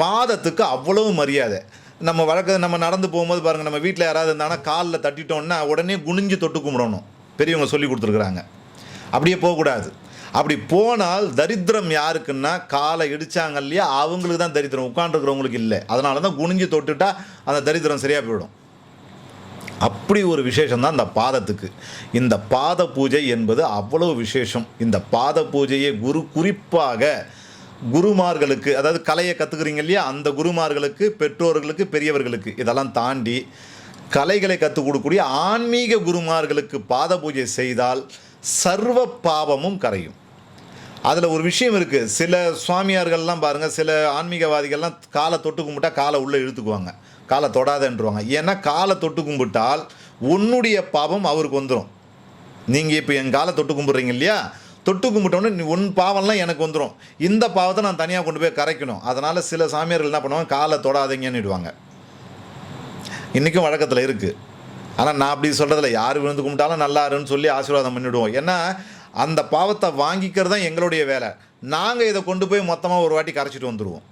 பாதத்துக்கு அவ்வளவு மரியாதை. நம்ம வழக்க நம்ம நடந்து போகும்போது பாருங்கள் நம்ம வீட்டில் யாராவது இருந்தாங்கன்னா காலில் தட்டிட்டோம்னா உடனே குனிஞ்சு தொட்டு கும்பிடணும். பெரியவங்க சொல்லி கொடுத்துருக்குறாங்க. அப்படியே போகக்கூடாது. அப்படி போனால் தரித்திரம் யாருக்குன்னா காலை இடிச்சாங்க இல்லையா அவங்களுக்கு தான் தரித்திரம். உட்காந்துருக்கிறவங்களுக்கு இல்லை. அதனால தான் குனிஞ்சு தொட்டுட்டா அந்த தரித்திரம் சரியாக போயிடும். அப்படி ஒரு விசேஷம் தான் இந்த பாதத்துக்கு. இந்த பாத பூஜை என்பது அவ்வளவு விசேஷம். இந்த பாத பூஜையை குரு குறிப்பாக குருமார்களுக்கு அதாவது கலையை கற்றுக்குறீங்க இல்லையா? அந்த குருமார்களுக்கு பெற்றோர்களுக்கு பெரியவர்களுக்கு இதெல்லாம் தாண்டி கலைகளை கற்றுக் கொடுக்கக்கூடிய ஆன்மீக குருமார்களுக்கு பாத பூஜை செய்தால் சர்வ பாவமும் கரையும். அதில் ஒரு விஷயம் இருக்குது சில சுவாமியார்கள்லாம் பாருங்கள் சில ஆன்மீகவாதிகள்லாம் காலை தொட்டு கும்பிட்டா காலை உள்ளே இழுத்துக்குவாங்க. காலை தொடாதன்றுவாங்க. ஏன்னா காலை தொட்டு கும்பிட்டால் உன்னுடைய பாவம் அவருக்கு வந்துடும் நீங்கள் இப்போ என் காலை தொட்டு கும்பிட்றீங்க இல்லையா? தொட்டு கும்பிட்டோன்னே நீ உன் பாவம்லாம் எனக்கு வந்துடும் இந்த பாவத்தை நான் தனியாக கொண்டு போய் கரைக்கணும். அதனால் சில சாமியார்கள் என்ன பண்ணுவாங்க? காலை தொடாதீங்கன்னுடுவாங்க இன்றைக்கும் வழக்கத்தில் இருக்குது ஆனால் நான் அப்படி சொல்கிறதில்ல யார் விழுந்து கும்பிட்டாலும் நல்லாருன்னு சொல்லி ஆசீர்வாதம் பண்ணிவிடுவோம் ஏன்னா அந்த பாவத்தை வாங்கிக்கிறது தான் எங்களுடைய வேலை. நாங்கள் இதை கொண்டு போய் மொத்தமாக ஒரு வாட்டி கரைச்சிட்டு வந்துடுவோம்